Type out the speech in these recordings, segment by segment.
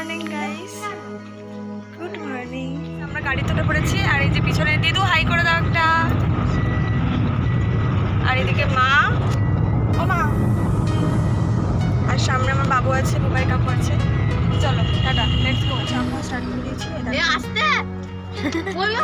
Morning guys good morning আমরা গাড়ি তুলে পড়েছি আর এই যে পিছনে দিদু হাই করে দাও একটা। আর এদিকে মা। ও মা। আর সামনে আমার বাবু আছে মোবাইল কাকু আছে। চলো টাটা লেটস গো আমরা স্টার্ট করে দিয়েছি। আসতে। বলল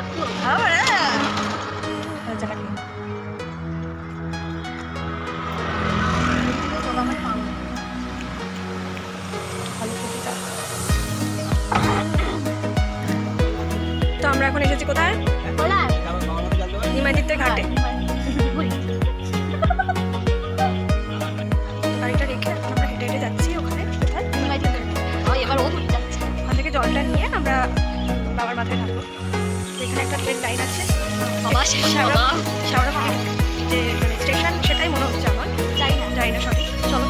এখানে একটা ট্রেন লাইন আছে। শ্যাওড়া শ্যাওড়া যে মানে স্টেশন সেটাই মনে হচ্ছে আমার। যাই না যাই না সঠিক চলো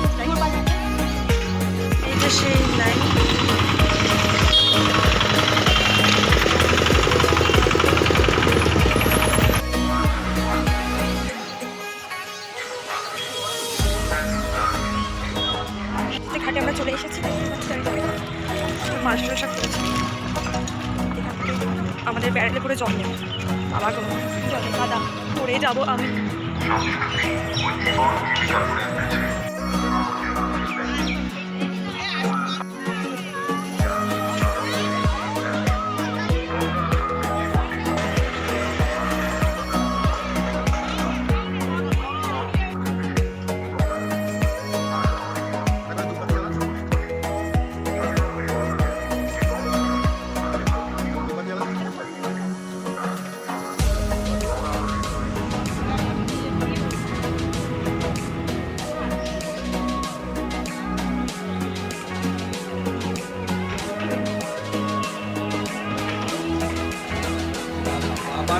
এই যে সেই লাইন ঘাটে আমরা চলে এসেছি। মাছ টাসা করেছি। আমাদের ব্যারেলে পরে জল নেবে। আবার কোনো জলে কাদা যাব আমি।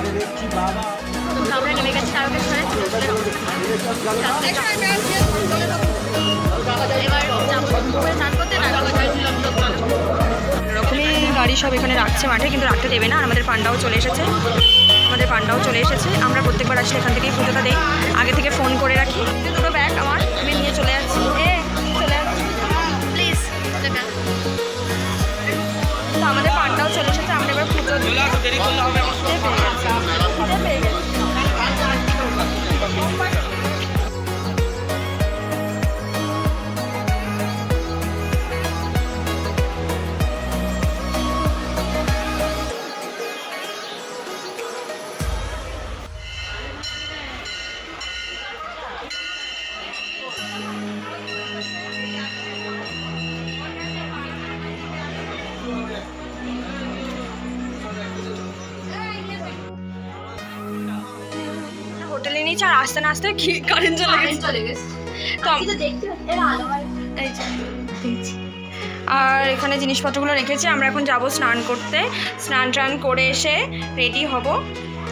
আমরা গেছি গাড়ি সব এখানে রাখছে মাঠে, কিন্তু রাখতে দেবে না আমাদের পান্ডাও চলে এসেছে। আমাদের পান্ডাও চলে এসেছে। আমরা প্রত্যেকবার আসলে এখান থেকেই পুজোটা দিই। আগে থেকে ফোন করে রাখি। দুটো ব্যাগ আমার, আমি নিয়ে চলে যাচ্ছি। এ, চলে যাচ্ছি। প্লিজ তো আমাদের পান্ডাও চলে এসেছে, আমরা এবার পুজো আর আসতে না আসতে কারেন্ট চলে গেছে। চলে গেছে। তো। আর এখানে জিনিসপত্রগুলো রেখেছি আমরা এখন যাব স্নান করতে। স্নান টান করে এসে রেডি হব।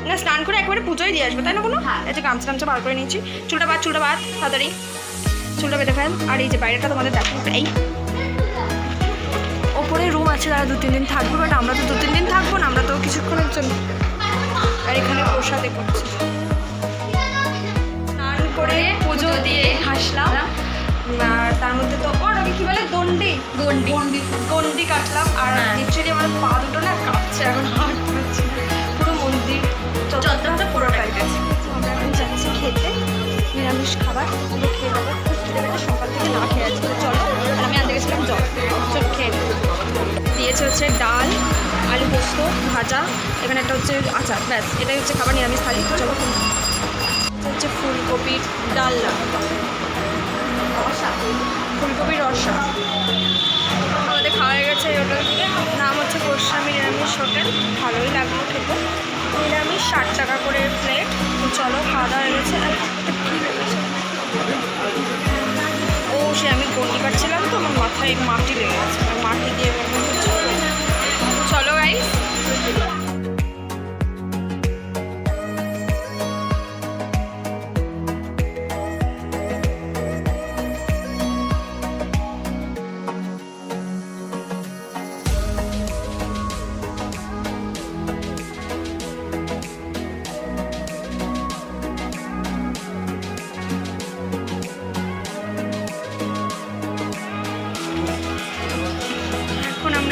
না স্নান করে একবারে পুজোই দিয়ে আসব তাই না কোনো? হ্যাঁ। এই যে গামছা টামছা বার করে নিয়েছি। চুলটা বাদ চুলটা বাদ তাড়াতাড়ি। চুলটা বেঁধে ফেল। আর এই যে বাইরেটা তোমাদের দেখো এই। ওপরে রুম আছে তারা দু তিন দিন থাকবে বাট আমরা তো দু তিন দিন থাকব না আমরা তো কিছুক্ষণের জন্য। আর এখানে প্রসাদে করছি। দিয়ে হাসলাম। আর তার মধ্যে তো ওর আগে কি বলে? দণ্ডি গন্ডি। গন্ডি। কাটলাম। আর। লিটারেলি আমার পা দুটো না কাঁপছে এখন হাট পাচ্ছি। পুরো মন্দির চত্বরটা পুরোটাই গেছে। আমরা এখন যাচ্ছি খেতে। নিরামিষ খাবার। পুরো খেয়ে পেটে সকাল থেকে না খেয়ে আছি চলো আর আমি আনতে গেছিলাম জল। চলো খেয়ে নেব। দিয়েছে হচ্ছে ডাল আলু পোস্ত ভাজা। এখানে একটা হচ্ছে আচার। ব্যাস এটাই হচ্ছে খাবার নিরামিষ থালি। চলো হচ্ছে ফুলকপির রসা। ফুলকপির রসা। আমাদের খাওয়া গেছে হোটেল থেকে। নাম হচ্ছে গোস্বামী নিরামিষ হোটেল। ভালোই লাগল খেতে। নিরামিষ ষাট টাকা করে প্লেট। চলো, খাওয়া দাওয়া হয়ে গেছে? ও, সে আমি গন্ডি কাটছিলাম তো, আমার মাথায় মাটি লেগে গেছে। মাটি দিয়ে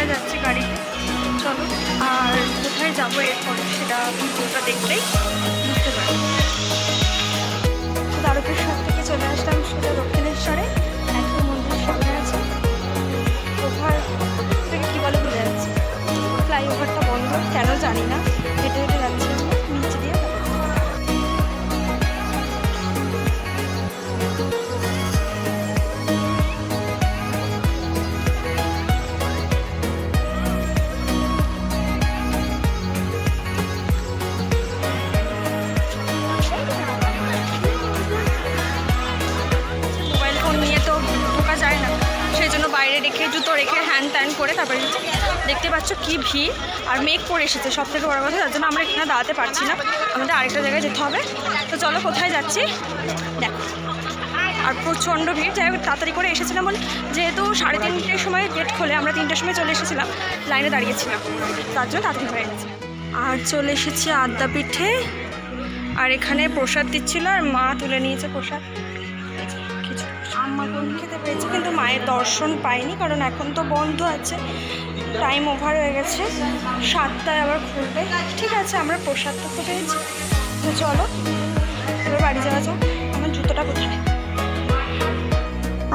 বাড়িতে চলো আর কোথায় যাব এরপরে সেটা ভিডিওটা দেখলেই। রেখে, জুতো রেখে হ্যান্ড ট্যান করে তারপরে দেখতে পাচ্ছ কি ভিড়। আর মেঘ পড়ে এসেছে সব থেকে বড় কথা, তার জন্য আমরা এখানে দাঁড়াতে পারছি না। আমাদের আরেকটা জায়গায় যেতে হবে। তো চলো কোথায় যাচ্ছি? দেখো। আর প্রচণ্ড ভিড়, যাই হোক, তাড়াতাড়ি করে এসেছিলাম যেহেতু সাড়ে তিনটের সময় গেট খোলে, আমরা তিনটের সময় চলে এসেছিলাম লাইনে দাঁড়িয়েছিলাম। তার জন্য তাড়াতাড়ি গেছে। আর চলে এসেছি আদ্যা পিঠে আর এখানে প্রসাদ দিচ্ছিল, আর মা তুলে নিয়েছে প্রসাদ। আম্মা খেতে পেয়েছে কিন্তু মায়ের দর্শন পাইনি কারণ এখন তো বন্ধ আছে। টাইম ওভার হয়ে গেছে, সাতটায় আবার খুলবে। ঠিক আছে, আমরা প্রসাদটা তো পেয়েছি তো চলো, এবার বাড়ি যাওয়া যাক আমার জুতোটা কোথায়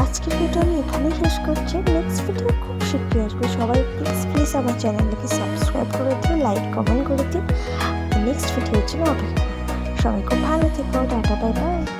আজকের ভিডিও আমি এখানেই শেষ করছি। নেক্সট ভিডিও খুব শীঘ্রই আসবে। সবাই প্লিজ প্লিজ আমার চ্যানেলটাকে সাবস্ক্রাইব করে দিন লাইক কমেন্ট করে দিন নেক্সট ভিডিওর জন্য অপেক্ষা সবাই খুব ভালো থেকো। Tata bye bye